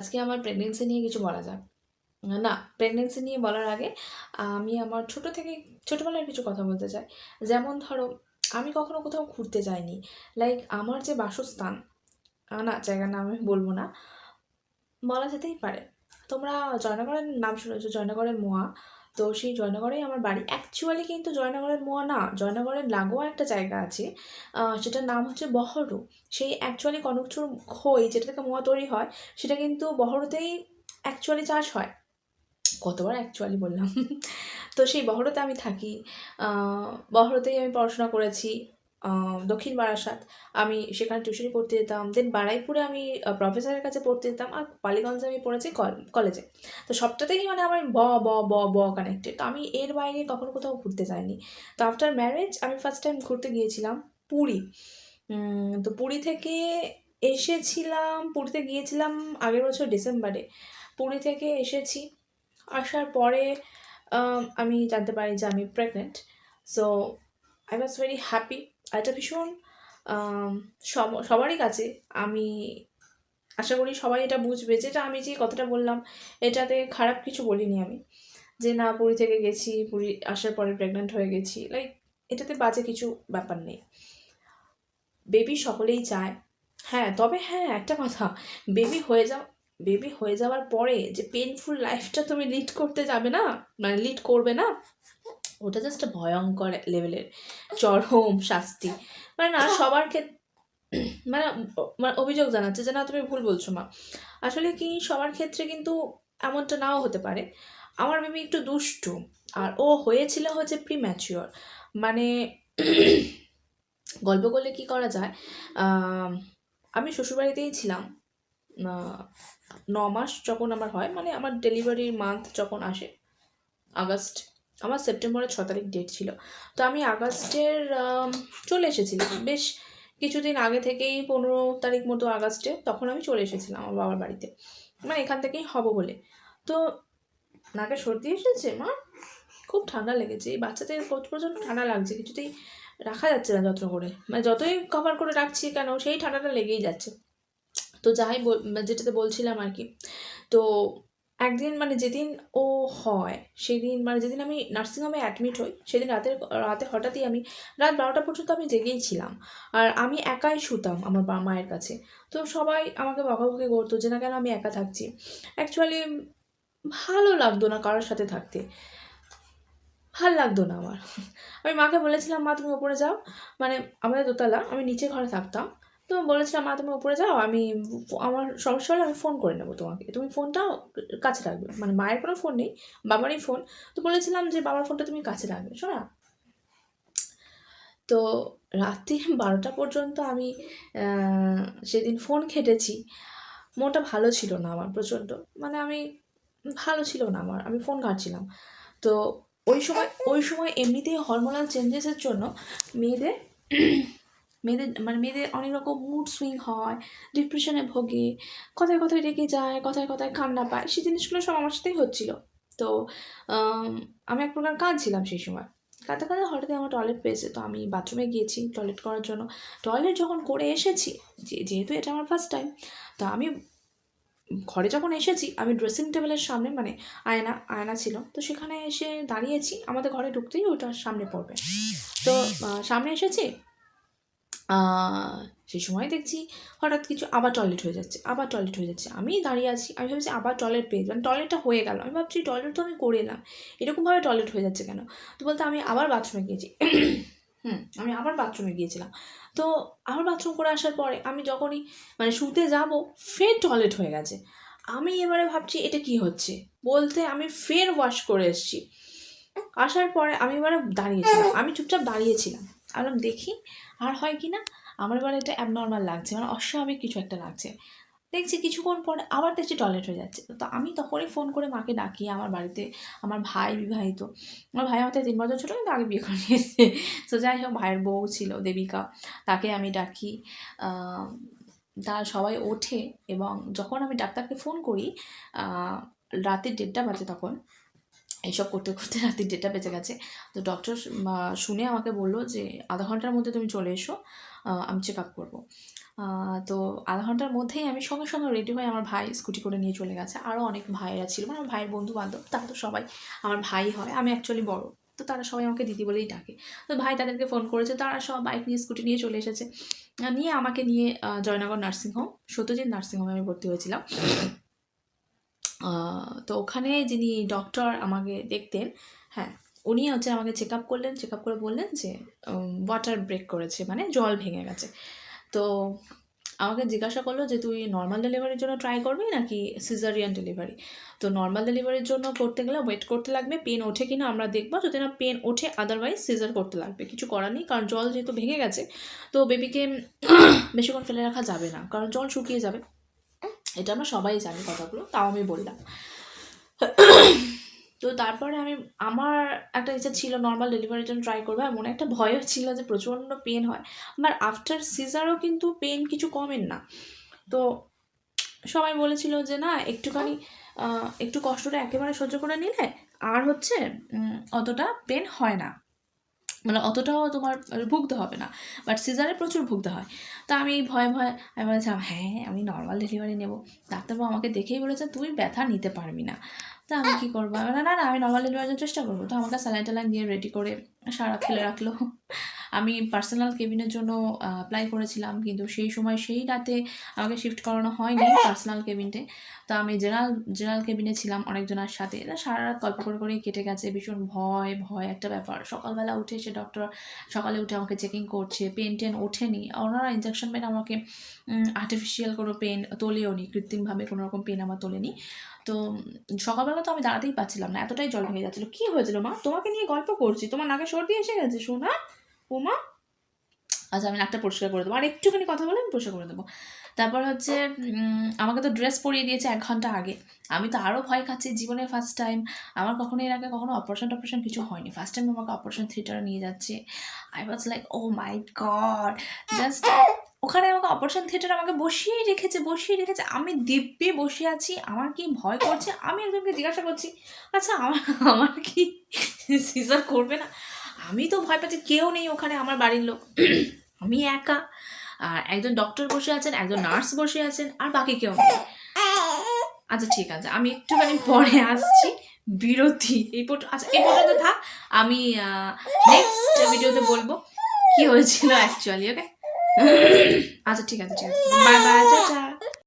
আজকে আমার প্রেগনেন্সি নিয়ে কিছু বলা যাক। না প্রেগনেন্সি নিয়ে বলার আগে, আমি আমার ছোট থেকে ছোটোবেলার কিছু কথা বলতে চাই। যেমন ধরো, আমি কখনো কোথাও ঘুরতে যাইনি। লাইক আমার যে বাসস্থান না, জায়গার নাম আমি বলব না, বলা যেতেই পারে। তোমরা জয়নগরের নাম শুনেছো, জয়নগরের মোয়া। তো সেই জয়নগরেই আমার বাড়ি। অ্যাকচুয়ালি কিন্তু জয়নগরের মোয়া না, জয়নগরের লাগোয়া একটা জায়গা আছে সেটার নাম হচ্ছে বহরু। সেই অ্যাকচুয়ালি কনকচুর খই যেটা থেকে মোয়া তৈরি হয়, সেটা কিন্তু বহরুতেই অ্যাকচুয়ালি চাষ হয়। কতবার অ্যাকচুয়ালি বললাম। তো সেই বহরতে আমি থাকি বহরতেই আমি পড়াশোনা করেছি। দক্ষিণ বারাসাত। আমি সেখানে টিউশনি পড়তে যেতাম। দেন বারাইপুরে আমি প্রফেসরের কাছে পড়তে যেতাম আর বালিগঞ্জে আমি পড়েছি কল- কলেজে তো সবটাতেই মানে আমার ব ব ব ব কানেক্টেড তো আমি এর বাইরে কখনো কোথাও ঘুরতে যাইনি। তো আফটার ম্যারেজ আমি ফার্স্ট টাইম ঘুরতে গিয়েছিলাম পুরী। তো পুরী থেকে এসেছিলাম, পুরীতে গিয়েছিলাম আগের বছর ডিসেম্বরে পুরী থেকে এসেছি। আসার পরে আমি জানতে পারি যে আমি pregnant so I was very happy এটা ভীষণ সবারই কাছে। আমি আশা করি সবাই এটা বুঝবে যেটা আমি যে কথাটা বললাম, এটাতে খারাপ কিছু বলিনি আমি। যে না, পুরী থেকে গেছি, পুরী আসার পরে প্রেগনেন্ট হয়ে গেছি লাইক এটাতে বাজে কিছু ব্যাপার নেই। বেবি সকলেই চায়। হ্যাঁ তবে হ্যাঁ একটা কথা বেবি হয়ে যাও বেবি হয়ে যাওয়ার পরে যে পেনফুল লাইফটা তুমি লিড করতে যাবে না মানে লিড করবে না ওটা জাস্ট ভয়ঙ্কর লেভেলের চরম শাস্তি। মানে না, সবার ক্ষেত্রে মানে মানে অভিযোগ জানাচ্ছে যে, না, তুমি ভুল বলছো, মা। আসলে কি, সবার ক্ষেত্রে কিন্তু এমনটা নাও হতে পারে। আমার বেবি একটু দুষ্টু, আর ও হয়েছিল হচ্ছে প্রি ম্যাচিওর মানে গল্প করলে কি করা যায়? আমি শ্বশুরবাড়িতেই ছিলাম। ন মাস যখন আমার হয় মানে আমার ডেলিভারির মান্থ যখন আসে, আগস্ট আমার সেপ্টেম্বরের ছ তারিখ ডেট ছিল। তো আমি আগস্টের চলে এসেছিলাম। বেশ কিছুদিন আগে থেকেই পনেরো তারিখ মতো আগস্টে তখন আমি চলে এসেছিলাম আমার বাবার বাড়িতে। মানে এখান থেকেই হব বলে। তো নাকে সর্দি এসেছে, মা? খুব ঠান্ডা লেগেছে। এই বাচ্চাদের প্রচ- প্রচণ্ড ঠান্ডা লাগছে। কিছুতেই রাখা যাচ্ছে না যত্ন করে। মানে যতই কভার করে রাখছি কেন, সেই ঠান্ডাটা লেগেই যাচ্ছে। তো যাই যেটাতে বলছিলাম আর কি। তো একদিন মানে যেদিন ও হয়, সেদিন মানে যেদিন আমি নার্সিংহোমে অ্যাডমিট হই, সেদিন রাতের রাতে হঠাৎই আমি রাত বারোটা পর্যন্ত আমি জেগেই ছিলাম। আর আমি একাই শুতাম আমার মায়ের কাছে। তো সবাই আমাকে বকা বকাবকি করতো যে, না কেন আমি একা থাকছি। অ্যাকচুয়ালি ভালো লাগতো না কারোর সাথে থাকতে। ভালো লাগতো না আমার। আমি মাকে বলেছিলাম, মা, তুমি ওপরে যাও। মানে আমাদের দোতলা, আমি নিচে ঘরে থাকতাম। তো বলেছিলাম, মা, তুমি উপরে যাও, আমি আমার সমস্যা হলে আমি ফোন করে নেব তোমাকে। তুমি ফোনটা কাছে রাখবে মানে মায়ের কোনো ফোন নেই, বাবারই ফোন তো বলেছিলাম যে, বাবার ফোনটা তুমি কাছে রাখবে। শোনা, তো রাত্রি বারোটা পর্যন্ত আমি সেদিন ফোন খেটেছি। মনটা ভালো ছিল না আমার প্রচণ্ড মানে আমি ভালো ছিল না আমার, আমি ফোন ঘাঁটছিলাম। তো ওই সময় ওই সময় এমনিতেই হরমোনাল চেঞ্জেসের জন্য মেয়েদের মেয়েদের মানে মেয়েদের অনেক রকম মুড সুইং হয় ডিপ্রেশনে ভোগে, কথায় কথায় রেগে যায়, কথায় কথায় কান্না পায়, সেই জিনিসগুলো সব আমার সাথেই হচ্ছিল। তো আমি এক প্রকার কাঁদছিলাম সেই সময়। কাঁদতে কাঁদতে হঠাৎ আমার টয়লেট পেয়েছে, তো আমি বাথরুমে গিয়েছি টয়লেট করার জন্য। টয়লেট যখন করে এসেছি যেহেতু এটা আমার ফার্স্ট টাইম তো আমি ঘরে যখন এসেছি, আমি ড্রেসিং টেবিলের সামনে মানে আয়না আয়না ছিল, তো সেখানে এসে দাঁড়িয়েছি, আমাদের ঘরে ঢুকতেই ওটা সামনে পড়বে। তো সামনে এসেছি সেই সময় দেখছি হঠাৎ কিছু আবার টয়লেট হয়ে যাচ্ছে, আবার টয়লেট হয়ে যাচ্ছে। আমি দাঁড়িয়ে আছি, আমি ভাবছি আবার টয়লেট পেয়ে মানে টয়লেটটা হয়ে গেল। আমি ভাবছি টয়লেট তো আমি করে এলাম, এরকমভাবে টয়লেট হয়ে যাচ্ছে কেন? তো বলতে আমি আবার বাথরুমে গিয়েছি। হুম, আমি আবার বাথরুমে গিয়েছিলাম। তো আবার বাথরুম করে আসার পরে আমি যখনই মানে শুতে যাব, ফের টয়লেট হয়ে গেছে। আমি এবারে ভাবছি এটা কি হচ্ছে? বলতে আমি ফের ওয়াশ করে এসেছি। আসার পরে আমি এবারে দাঁড়িয়েছিলাম, আমি চুপচাপ দাঁড়িয়েছিলাম আমি বললাম দেখি, আর হয় কি না, আমার এবার এটা অ্যাবনর্মাল লাগছে মানে অস্বাভাবিক কিছু একটা লাগছে। দেখছি কিছুক্ষণ পরে আবার দেখছি টয়লেট হয়ে যাচ্ছে। তো আমি তখনই ফোন করে মাকে ডাকি, আমার বাড়িতে আমার ভাই বিবাহিত। আমার ভাই আমার তিন বছর ছোটো, কিন্তু আগে বিয়ে করে নিয়েছে। তো যাই হোক, ভাইয়ের বউ ছিল, দেবিকা, তাকে আমি ডাকি। তারা সবাই ওঠে এবং যখন আমি ডাক্তারকে ফোন করি রাতের দেড়টা বাজে তখন এইসব করতে করতে রাতের দেড়টা বেঁচে গেছে। তো ডক্টর শুনে আমাকে বলল যে, আধা ঘণ্টার মধ্যে তুমি চলে এসো আমি চেক আপ করব তো আধা ঘণ্টার মধ্যেই আমি সঙ্গে সঙ্গে রেডি হয়ে আমার ভাই স্কুটি করে নিয়ে চলে গেছে। আরও অনেক ভাইয়েরা ছিল মানে আমার ভাইয়ের বন্ধু বান্ধব তারা তো সবাই আমার ভাই হয়, আমি অ্যাকচুয়ালি বড়। তো তারা সবাই আমাকে দিদি বলেই ডাকে। তো ভাই তাদেরকে ফোন করেছে, তারা সব বাইক নিয়ে স্কুটি নিয়ে চলে এসেছে। নিয়ে আমাকে নিয়ে জয়নগর নার্সিংহোম সত্যজিৎ নার্সিংহোমে আমি ভর্তি হয়েছিলাম। তো ওখানে যিনি ডক্টর আমাকে দেখতেন হ্যাঁ উনি হচ্ছে আমাকে চেক আপ করলেন চেক আপ করে বললেন যে ওয়াটার ব্রেক করেছে মানে জল ভেঙে গেছে। তো আমাকে জিজ্ঞাসা করল যে, তুই নর্মাল ডেলিভারির জন্য ট্রাই করবি নাকি সিজারিয়ান ডেলিভারি তো নর্মাল ডেলিভারির জন্য করতে গেলে ওয়েট করতে লাগবে পেন ওঠে কিনা আমরা দেখব, যদি না পেন ওঠে আদারওয়াইজ সিজার করতে লাগবে। কিছু করার নেই, কারণ জল যেহেতু ভেঙে গেছে, তো বেবিকে বেশিক্ষণ ফেলে রাখা যাবে না, কারণ জল শুকিয়ে যাবে। এটা আমরা সবাই জানি কথাগুলো, তাও আমি বললাম। তো তারপরে আমি, আমার একটা ইচ্ছা ছিল নর্মাল ডেলিভারির জন্য ট্রাই করব, আর মনে একটা ভয়ও ছিল যে প্রচণ্ড পেন হয়। আমার আফটার সিজারও কিন্তু পেন কিছু কমেন না। তো সবাই বলেছিল যে না, একটুখানি একটু কষ্টটা একেবারে সহ্য করে নিলে আর হচ্ছে অতটা পেন হয় না। মানে অতটাও তোমার ভুগতে হবে না। বাট সিজারে প্রচুর ভুগতে হয়। তো আমি ভয়ে ভয়ে, আমি বলেছিলাম হ্যাঁ আমি নর্মাল ডেলিভারি নেব। ডাক্তারবাবু আমাকে দেখেই বলেছে তুই ব্যথা নিতে পারবি না। তা আমি কী করব? না না না, আমি নর্মাল ডেলিভারির চেষ্টা করব। তো আমাকে স্যালাইন ট্যালাইন দিয়ে রেডি করে সারা ফেলে রাখল। আমি পার্সোনাল কেবিনের জন্য অ্যাপ্লাই করেছিলাম। কিন্তু সেই সময় সেই রাতে আমাকে শিফট করানো হয়নি পার্সোনাল কেবিনতে তো। আমি জেনারেল জেনারেল কেবিনে ছিলাম অনেকজনের সাথে। তা সারা রাত গল্প করে করেই কেটে গেছে। ভীষণ ভয় ভয় একটা ব্যাপার। সকালবেলা উঠে সে ডক্টর সকালে উঠে আমাকে চেকিং করছে। পেন টেন ওঠেনি। ওনারা ইঞ্জেকশন পেন আমাকে আর্টিফিশিয়াল কোনো পেন তোলেও নি। কৃত্রিমভাবে কোনো রকম পেন আমার তোলেনি। তো, সকালবেলা তো আমি দাঁড়াতেই পাচ্ছিলাম না। এতটাই জল ভেঙে যাচ্ছিল। কী হয়েছিল মা? তোমাকে নিয়ে গল্প করছি। তোমার নাকে সর্দি এসে গেছে শোনা ও মা আচ্ছা আমি নাকটা পরিষ্কার করে দেবো। আর একটুখানি কথা বলে আমি পরিষ্কার করে দেবো। তারপর হচ্ছে আমাকে তো ড্রেস পরিয়ে দিয়েছে এক ঘণ্টা আগে। আমি তো আরও ভয় খাচ্ছি জীবনে ফার্স্ট টাইম আমার কখনো এর আগে কখনো অপারেশন টপারেশন কিছু হয়নি। ফার্স্ট টাইম আমাকে অপারেশন থিয়েটারে নিয়ে যাচ্ছে। I was like oh my god just ওখানে আমাকে অপারেশন থিয়েটার আমাকে বসিয়েই রেখেছে বসিয়ে রেখেছে। আমি দিব্যে বসে আছি। আমার কি ভয় করছে? আমি একজনকে জিজ্ঞাসা করছি আচ্ছা আমার আমার কি সিজার করবে না? আমি তো ভয় পাচ্ছি, কেউ নেই ওখানে আমার বাড়ির লোক। আমি একা। আর একজন ডক্টর বসে আছেন, একজন নার্স বসে আছেন, আর বাকি কেউ নেই। আচ্ছা ঠিক আছে, আমি একটুখানি পরে আসছি। বিরতি, এই আচ্ছা এই পর্যন্ত থাক। আমি নেক্সট ভিডিওতে বলব। কি হয়েছিল অ্যাকচুয়ালি ওকে আচ্ছা ঠিক আছে ঠিক আছে। Bye bye